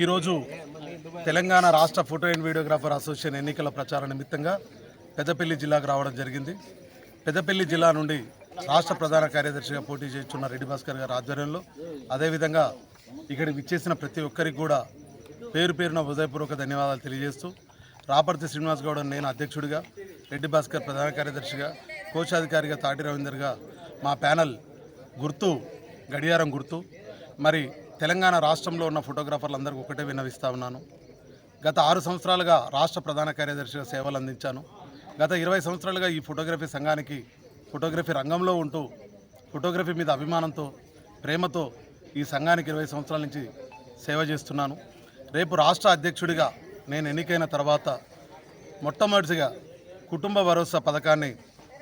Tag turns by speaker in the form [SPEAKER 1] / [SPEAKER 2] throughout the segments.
[SPEAKER 1] ఈరోజు తెలంగాణ రాష్ట్ర photo and videographer association ఎన్నికల ప్రచార నిమిత్తంగా పెద్దపల్లి జిల్లాకు రావడం జరిగింది. పెద్దపల్లి జిల్లా నుండి రాష్ట్ర ప్రధాన కార్యదర్శిగా పోటీ చేస్తున్న రెడ్డి భాస్కర్ గారి ఆధ్వర్యంలో అదేవిధంగా ఇక్కడ విచ్చేసిన ప్రతి ఒక్కరికి కూడా పేరు పేరున హృదయపూర్వక ధన్యవాదాలు తెలియజేస్తూ రాపర్తి శ్రీనివాస్ గౌడ్ నేను అధ్యక్షుడిగా రెడ్డి భాస్కర్ ప్రధాన కార్యదర్శిగా కోశాధికారిగా తాటి రవీందర్గా మా ప్యానల్ గుర్తు గడియారం గుర్తు. మరి తెలంగాణ రాష్ట్రంలో ఉన్న ఫోటోగ్రాఫర్లందరికీ ఒకటే విన్నవిస్తా ఉన్నాను. గత ఆరు సంవత్సరాలుగా రాష్ట్ర ప్రధాన కార్యదర్శిగా సేవలు అందించాను. గత ఇరవై సంవత్సరాలుగా ఈ ఫోటోగ్రఫీ సంఘానికి ఫోటోగ్రఫీ రంగంలో ఉంటూ ఫోటోగ్రఫీ మీద అభిమానంతో ప్రేమతో ఈ సంఘానికి ఇరవై సంవత్సరాల నుంచి సేవ చేస్తున్నాను. రేపు రాష్ట్ర అధ్యక్షుడిగా నేను ఎన్నికైన తర్వాత మొట్టమొదటిగా కుటుంబ భరోసా పథకాన్ని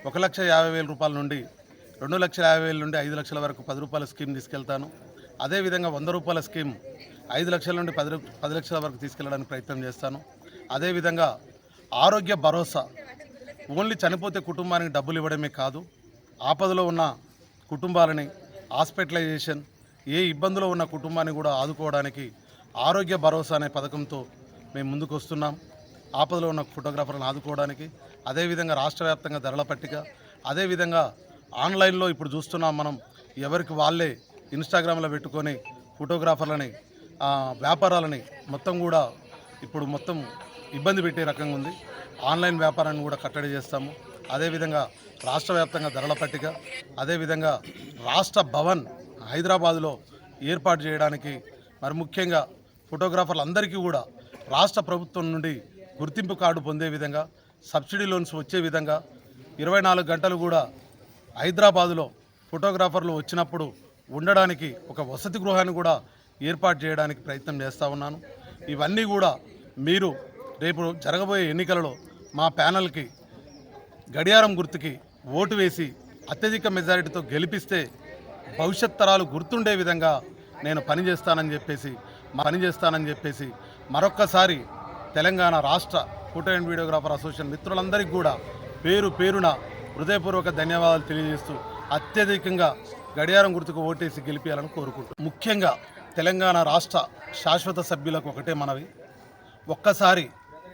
[SPEAKER 1] ఒక లక్ష యాభై వేల రూపాయల నుండి రెండు లక్షల యాభై వేల నుండి ఐదు లక్షల వరకు పది రూపాయల స్కీమ్ తీసుకెళ్తాను. అదేవిధంగా వంద రూపాయల స్కీమ్ ఐదు లక్షల నుండి పది పది లక్షల వరకు తీసుకెళ్ళడానికి ప్రయత్నం చేస్తాను. అదేవిధంగా ఆరోగ్య భరోసా. ఓన్లీ చనిపోతే కుటుంబానికి డబ్బులు ఇవ్వడమే కాదు ఆపదలో ఉన్న కుటుంబాలని హాస్పిటలైజేషన్ ఏ ఇబ్బందులో ఉన్న కుటుంబాన్ని కూడా ఆదుకోవడానికి ఆరోగ్య భరోసా అనే పథకంతో మేము ముందుకు వస్తున్నాం ఆపదలో ఉన్న ఫోటోగ్రాఫర్లను ఆదుకోవడానికి అదేవిధంగా రాష్ట్ర వ్యాప్తంగా ధరల పట్టిక అదేవిధంగా ఆన్లైన్లో ఇప్పుడు చూస్తున్నాం మనం ఎవరికి వాళ్ళే ఇన్స్టాగ్రామ్లో పెట్టుకొని ఫోటోగ్రాఫర్లని వ్యాపారాలని మొత్తం కూడా ఇప్పుడు మొత్తం ఇబ్బంది పెట్టే రకంగా ఉంది. ఆన్లైన్ వ్యాపారాన్ని కూడా కట్టడి చేస్తాము. అదేవిధంగా రాష్ట్ర వ్యాప్తంగా ధరల పట్టిక అదేవిధంగా రాష్ట్ర భవన్ హైదరాబాదులో ఏర్పాటు చేయడానికి మరి ముఖ్యంగా ఫోటోగ్రాఫర్లు అందరికీ కూడా రాష్ట్ర ప్రభుత్వం నుండి గుర్తింపు కార్డు పొందే విధంగా సబ్సిడీ లోన్స్ వచ్చే విధంగా ఇరవై నాలుగు గంటలు కూడా హైదరాబాదులో ఫోటోగ్రాఫర్లు వచ్చినప్పుడు ఉండడానికి ఒక వసతి గృహాన్ని కూడా ఏర్పాటు చేయడానికి ప్రయత్నం చేస్తూ ఉన్నాను. ఇవన్నీ కూడా మీరు రేపు జరగబోయే ఎన్నికలలో మా ప్యానల్కి గడియారం గుర్తుకి ఓటు వేసి అత్యధిక మెజారిటీతో గెలిపిస్తే భవిష్యత్ తరాలు గుర్తుండే విధంగా నేను పనిచేస్తానని చెప్పేసి పని చేస్తానని చెప్పేసి మరొక్కసారి తెలంగాణ రాష్ట్ర ఫోటో అండ్ వీడియోగ్రాఫర్ అసోసియేషన్ మిత్రులందరికీ కూడా పేరు పేరున హృదయపూర్వక ధన్యవాదాలు తెలియజేస్తూ అత్యధికంగా గడియారం గుర్తుకు ఓటేసి గెలిపించాలని కోరుకుంటున్నాను ముఖ్యంగా తెలంగాణ రాష్ట్ర శాశ్వత సభ్యులకు ఒకటే మనవి. ఒక్కసారి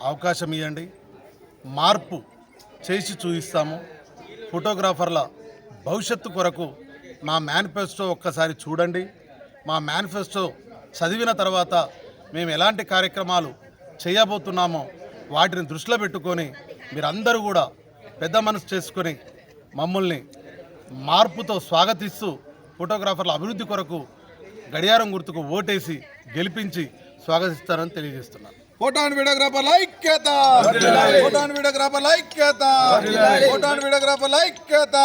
[SPEAKER 1] అవకాశం ఇవ్వండి మార్పు చేసి చూపిస్తాము. ఫోటోగ్రాఫర్ల భవిష్యత్తు కొరకు మా మేనిఫెస్టో ఒక్కసారి చూడండి. మా మేనిఫెస్టో చదివిన తర్వాత మేము ఎలాంటి కార్యక్రమాలు చేయబోతున్నామో వాటిని దృష్టిలో పెట్టుకొని మీరందరూ కూడా పెద్ద మనసు చేసుకొని మమ్మల్ని మార్పుతో స్వాగతిస్తూ ఫోటోగ్రాఫర్ల అభివృద్ధి కొరకు గడియారం గుర్తుకు ఓటేసి గెలిపించి స్వాగతిస్తారని తెలియజేస్తున్నాను
[SPEAKER 2] photo and videographer Aikyata photo and videographer Aikyata photo and videographer Aikyata